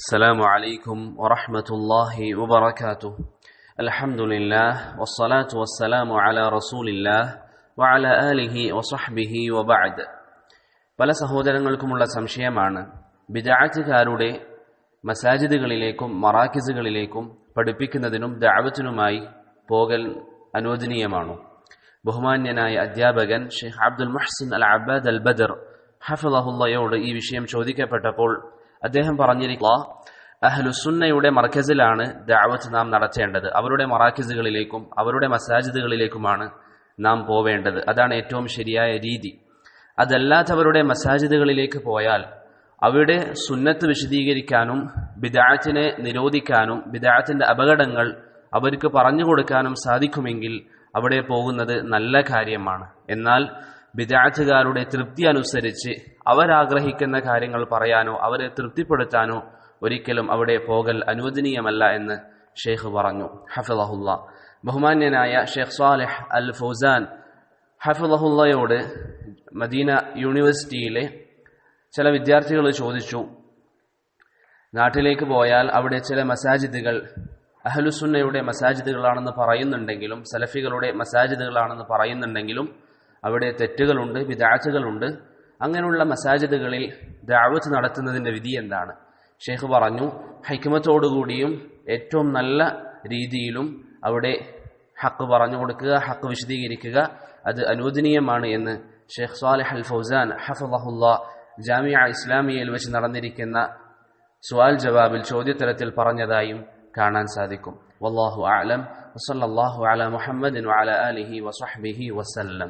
السلام عليكم ورحمة الله وبركاته الحمد لله والصلاة والسلام على رسول الله وعلى آله وصحبه وبعد പല സഹോദരങ്ങൾക്കുമുള്ള സംശയമാണ് ബിദാറ്റുകാരുടെ മസാജിദുകളിലേക്കും മറാക്കിസുകളിലേക്കും പഠിപ്പിക്കുന്നതിനും ദാവത്തിനുമായി പോകൽ അനുവദനീയമാണോ ബഹുമാന്യനായ അധ്യാപകൻ ഷെയ്ഖ് അബ്ദുൽ മുഹ്സിൻ അൽ അബാദ് അൽ ബദർ ഹഫിളഹുല്ലയോട് ഈ വിഷയം ചോദിക്കപ്പെട്ടപ്പോൾ അദ്ദേഹം പറഞ്ഞിരിക്കുക അഹ്ലുസുന്നയുടെ മർക്കസിലാണ് ദാവത്ത് നാം നടത്തേണ്ടത്. അവരുടെ മറാക്കിസുകളിലേക്കും അവരുടെ മസാജിദുകളിലേക്കുമാണ് നാം പോവേണ്ടത്. അതാണ് ഏറ്റവും ശരിയായ രീതി. അതല്ലാത്തവരുടെ മസാജിദുകളിലേക്ക് പോയാൽ അവിടെ സുന്നത്ത് വിശദീകരിക്കാനും ബിദാത്തിനെ നിരോധിക്കാനും ബിദാത്തിന്റെ അപകടങ്ങൾ അവർക്ക് പറഞ്ഞു കൊടുക്കാനും സാധിക്കുമെങ്കിൽ അവിടെ പോകുന്നത് നല്ല കാര്യമാണ്. എന്നാൽ ബിദാറ്റുകാരുടെ തൃപ്തി അനുസരിച്ച് അവരാഗ്രഹിക്കുന്ന കാര്യങ്ങൾ പറയാനോ അവരെ തൃപ്തിപ്പെടുത്താനോ ഒരിക്കലും അവിടെ പോകൽ അനുവദനീയമല്ല എന്ന് ഷെയ്ഖ് പറഞ്ഞു. ഹഫിളഹുല്ല ബഹുമാന്യനായ ഷെയ്ഖ് സാലിഹ് അൽ ഫൗസാൻ ഹഫിളഹുല്ലയോട് മദീന യൂണിവേഴ്സിറ്റിയിലെ ചില വിദ്യാർത്ഥികൾ ചോദിച്ചു നാട്ടിലേക്ക് പോയാൽ അവിടെ ചില മസാജിദുകൾ അഹലുസുന്നയുടെ മസാജിദുകളാണെന്ന് പറയുന്നുണ്ടെങ്കിലും സലഫികളുടെ മസാജിദുകളാണെന്ന് പറയുന്നുണ്ടെങ്കിലും അവിടെ തെറ്റുകളുണ്ട് വിദാച്ചുകളുണ്ട് അങ്ങനെയുള്ള മസാജിദുകളിൽ ദാവത്ത് നടത്തുന്നതിന്റെ വിധി എന്താണ്? ഷെയ്ഖ് പറഞ്ഞു ഹൈക്കമത്തോടുകൂടിയും ഏറ്റവും നല്ല രീതിയിലും അവിടെ ഹക്ക് പറഞ്ഞു കൊടുക്കുക ഹക്ക് വിശദീകരിക്കുക. അത് അനുവദനീയമാണ് എന്ന് ഷെയ്ഖ് സാലിഹ് അൽ ഫൗസാൻ ഹഫുല്ല ജാമിയ ഇസ്ലാമിയയിൽ വെച്ച് നടന്നിരിക്കുന്ന സുവാൽ ജവാബിൽ ചോദ്യത്തരത്തിൽ പറഞ്ഞതായും കാണാൻ സാധിക്കും. വല്ലാഹു ആലം വസല്ലാഹു അല മുഹമ്മദിൻ വഅല ആലിഹി വസഹ്ബിഹി വസല്ലം.